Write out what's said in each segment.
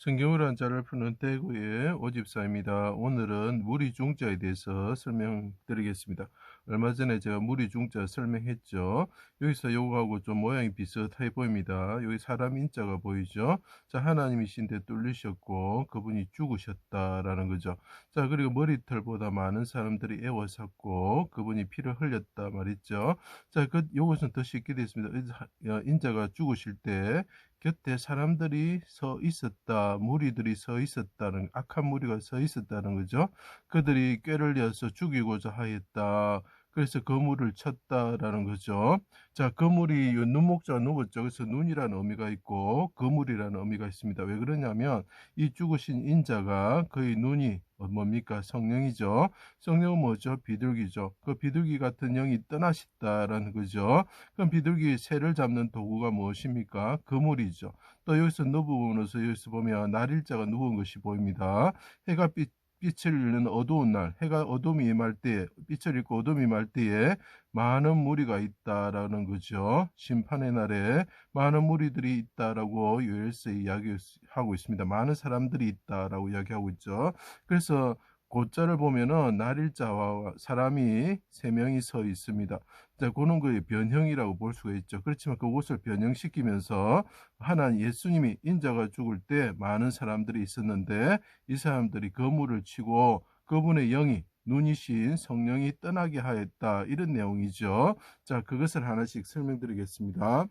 성경을 한자를 푸는 대구의 오집사입니다. 오늘은 무리중자에 대해서 설명드리겠습니다. 얼마 전에 제가 무리중자 설명했죠. 여기서 요거하고 좀 모양이 비슷해 보입니다. 여기 사람 인자가 보이죠. 자 하나님이신데 뚫리셨고 그분이 죽으셨다라는 거죠. 자 그리고 머리털보다 많은 사람들이 애워쌌고 그분이 피를 흘렸다 말했죠. 자 그 요것은 더 쉽게 됐습니다. 인자가 죽으실 때 곁에 사람들이 서 있었다, 무리들이 서 있었다는, 악한 무리가 서 있었다는 거죠. 그들이 꾀를 내서 죽이고자 하였다. 그래서 거물을 쳤다라는 거죠. 자, 거물이 눈목자 누웠죠. 그래서 눈이라는 의미가 있고 거물이라는 의미가 있습니다. 왜 그러냐면 이 죽으신 인자가 그의 눈이 뭡니까? 성령이죠. 성령은 뭐죠? 비둘기죠. 그 비둘기 같은 영이 떠나셨다라는 거죠. 그럼 비둘기 새를 잡는 도구가 무엇입니까? 그물이죠. 또 여기서 누부분에서 여기서 보면 날일자가 누운 것이 보입니다. 해가 빛 빛을 잃는 어두운 날, 해가 어둠이 임할 때에, 빛을 잃고 어둠이 임할 때에 많은 무리가 있다라는 거죠. 심판의 날에 많은 무리들이 있다라고 요엘서 이야기하고 있습니다. 많은 사람들이 있다라고 이야기하고 있죠. 그래서 고자를 보면은 날일자와 사람이 세 명이 서 있습니다. 자, 그는 그의 변형이라고 볼 수가 있죠. 그렇지만 그곳을 변형시키면서 하나님 예수님이 인자가 죽을 때 많은 사람들이 있었는데 이 사람들이 거물을 치고 그분의 영이 눈이신 성령이 떠나게 하였다. 이런 내용이죠. 자, 그것을 하나씩 설명드리겠습니다.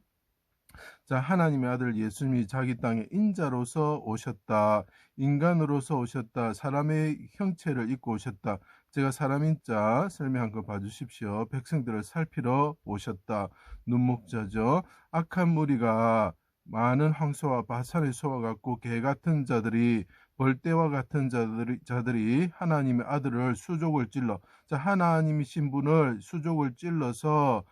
자, 하나님의 아들 예수님이 자기 땅에 인자로서 오셨다. 인간으로서 오셨다. 사람의 형체를 입고 오셨다. 제가 사람인 자 설명한 거 봐주십시오. 백성들을 살피러 오셨다. 눈목자죠. 악한 무리가 많은 황소와 바산의 소와 같고 개 같은 자들이 벌떼와 같은 자들이, 자들이 하나님의 아들을 수족을 찔러 자 하나님이신 분을 수족을 찔러서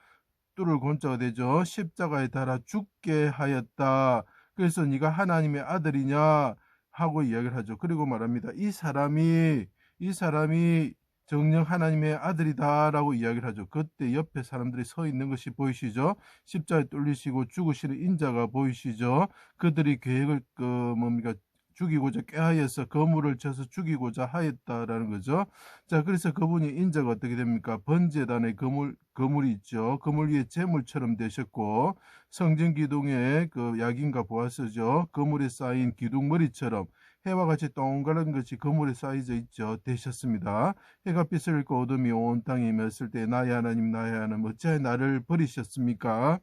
뚜를 곤자가 되죠. 십자가에 달아 죽게 하였다. 그래서 네가 하나님의 아들이냐 하고 이야기를 하죠. 그리고 말합니다. 이 사람이 이 사람이 정령 하나님의 아들이다라고 이야기를 하죠. 그때 옆에 사람들이 서 있는 것이 보이시죠? 십자에 뚫리시고 죽으시는 인자가 보이시죠? 그들이 계획을 그 뭡니까 죽이고자 꾀하여서 거물을 쳐서 죽이고자 하였다라는 거죠. 자, 그래서 그분이 인자가 어떻게 됩니까? 번제단의 거물, 거물이 있죠. 거물 위에 재물처럼 되셨고, 성전 기둥에 그 약인과 보아서죠. 거물에 쌓인 기둥머리처럼 해와 같이 동그란 것이 거물에 쌓여져 있죠. 되셨습니다. 해가 빛을 잃고 어둠이 온 땅에 임했을 때 나의 하나님 나의 하나님 어찌하여 나를 버리셨습니까?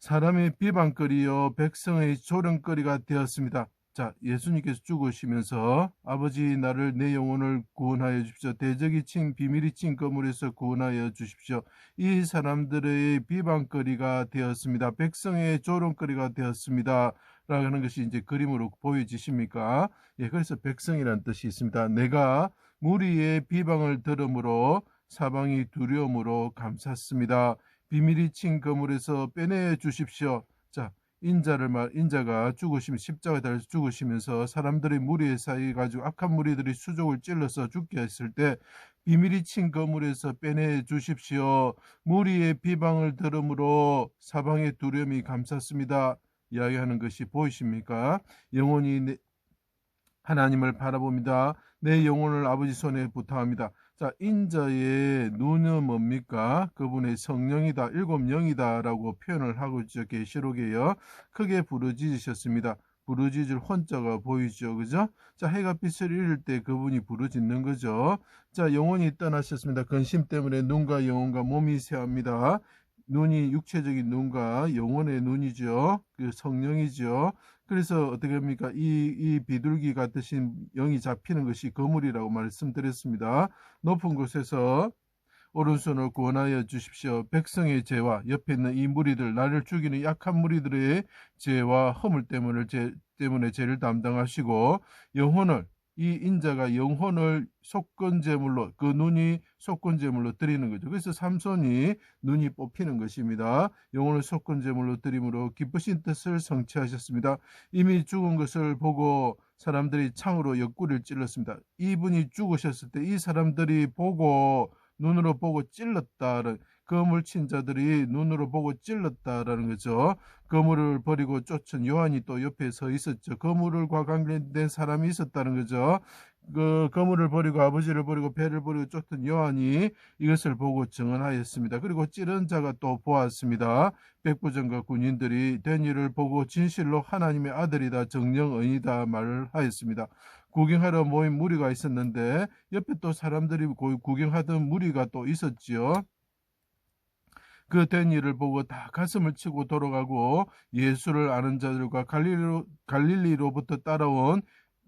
사람의 비방거리요 백성의 조롱거리가 되었습니다. 자, 예수님께서 죽으시면서 아버지 나를 내 영혼을 구원하여 주십시오. 대적이 친 비밀이 친 거물에서 구원하여 주십시오. 이 사람들의 비방거리가 되었습니다. 백성의 조롱거리가 되었습니다. 라는 것이 이제 그림으로 보여지십니까? 예, 그래서 백성이라는 뜻이 있습니다. 내가 무리의 비방을 들음으로 사방이 두려움으로 감쌌습니다. 비밀이 친 거물에서 빼내 주십시오. 자, 인자를 말 인자가 죽으시면 십자가에 달려서 죽으시면서 사람들의 무리에 쌓여 가지고 악한 무리들이 수족을 찔러서 죽게 했을 때 비밀이 친 거물에서 빼내 주십시오. 무리의 비방을 들음으로 사방의 두려움이 감쌌습니다. 이야기하는 것이 보이십니까? 영혼이 하나님을 바라봅니다. 내 영혼을 아버지 손에 부탁합니다. 자, 인자의 눈은 뭡니까? 그분의 성령이다, 일곱 영이다라고 표현을 하고 있죠. 계시록에요. 크게 부르짖으셨습니다. 부르짖을 혼자가 보이죠. 그죠? 자, 해가 빛을 잃을 때 그분이 부르짖는 거죠. 자, 영혼이 떠나셨습니다. 근심 때문에 눈과 영혼과 몸이 쇠합니다. 눈이 육체적인 눈과 영혼의 눈이죠. 그 성령이죠. 그래서 어떻게 합니까? 이, 이 비둘기 같으신 영이 잡히는 것이 거물이라고 말씀드렸습니다. 높은 곳에서 오른손을 구원하여 주십시오. 백성의 죄와 옆에 있는 이 무리들, 나를 죽이는 약한 무리들의 죄와 허물 때문에, 죄, 때문에 죄를 담당하시고 영혼을 이 인자가 영혼을 속건제물로 그 눈이 속건제물로 드리는 거죠. 그래서 삼손이 눈이 뽑히는 것입니다. 영혼을 속건제물로 드림으로 기쁘신 뜻을 성취하셨습니다. 이미 죽은 것을 보고 사람들이 창으로 옆구리를 찔렀습니다. 이분이 죽으셨을 때 이 사람들이 보고 눈으로 보고 찔렀다는 거물 친 자들이 눈으로 보고 찔렀다라는 거죠. 거물을 버리고 쫓은 요한이 또 옆에 서 있었죠. 거물과 관련된 사람이 있었다는 거죠. 그 거물을 버리고 아버지를 버리고 배를 버리고 쫓던 요한이 이것을 보고 증언하였습니다. 그리고 찌른 자가 또 보았습니다. 백부장과 군인들이 된 일을 보고 진실로 하나님의 아들이다 정령언이다 말을 하였습니다. 구경하러 모인 무리가 있었는데 옆에 또 사람들이 고- 구경하던 무리가 또 있었지요. 그 된 일을 보고 다 가슴을 치고 돌아가고 예수를 아는 자들과 갈릴리로, 갈릴리로부터 따라온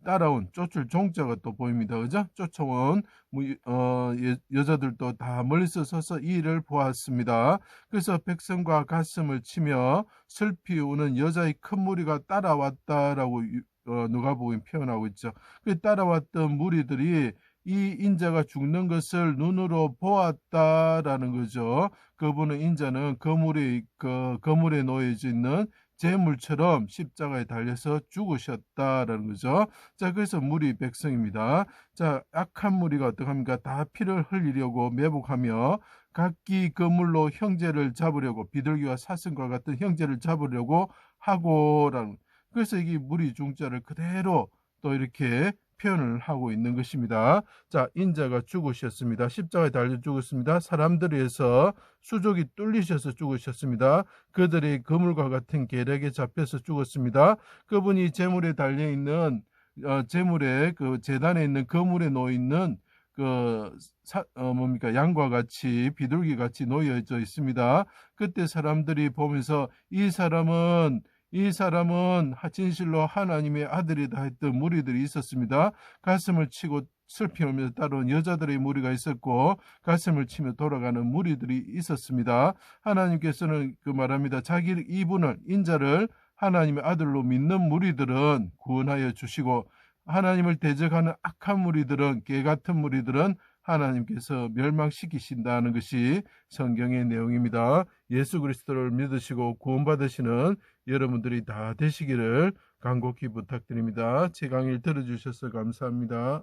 따라온 쫓을 종자가 또 보입니다. 그죠? 쫓아온 뭐, 어, 예- 여자들도 다 멀리서 서서 이 일을 보았습니다. 그래서 백성과 가슴을 치며 슬피 우는 여자의 큰 무리가 따라왔다라고 유- 어, 누가복음 표현하고 있죠. 그 따라왔던 무리들이 이 인자가 죽는 것을 눈으로 보았다라는 거죠. 그분은 인자는 거물에 그 거물에 놓여져 있는 재물처럼 십자가에 달려서 죽으셨다라는 거죠. 자, 그래서 무리 백성입니다. 자, 악한 무리가 어떡합니까? 다 피를 흘리려고 매복하며 각기 거물로 형제를 잡으려고 비둘기와 사슴과 같은 형제를 잡으려고 하고라는 그래서 이게 무리 중자를 그대로 또 이렇게 표현을 하고 있는 것입니다. 자, 인자가 죽으셨습니다. 십자가에 달려 죽었습니다. 사람들에서 수족이 뚫리셔서 죽으셨습니다. 그들의 거물과 같은 계략에 잡혀서 죽었습니다. 그분이 재물에 달려 있는 어, 재물에 그 재단에 있는 거물에 놓여 있는 그 사, 어, 뭡니까 양과 같이 비둘기 같이 놓여져 있습니다. 그때 사람들이 보면서 이 사람은 이 사람은 진실로 하나님의 아들이다 했던 무리들이 있었습니다. 가슴을 치고 슬피우며 따라온 여자들의 무리가 있었고 가슴을 치며 돌아가는 무리들이 있었습니다. 하나님께서는 그 말합니다. 자기 이분을 인자를 하나님의 아들로 믿는 무리들은 구원하여 주시고 하나님을 대적하는 악한 무리들은 개 같은 무리들은 하나님께서 멸망시키신다는 것이 성경의 내용입니다. 예수 그리스도를 믿으시고 구원받으시는 여러분들이 다 되시기를 간곡히 부탁드립니다. 제 강의를 들어주셔서 감사합니다.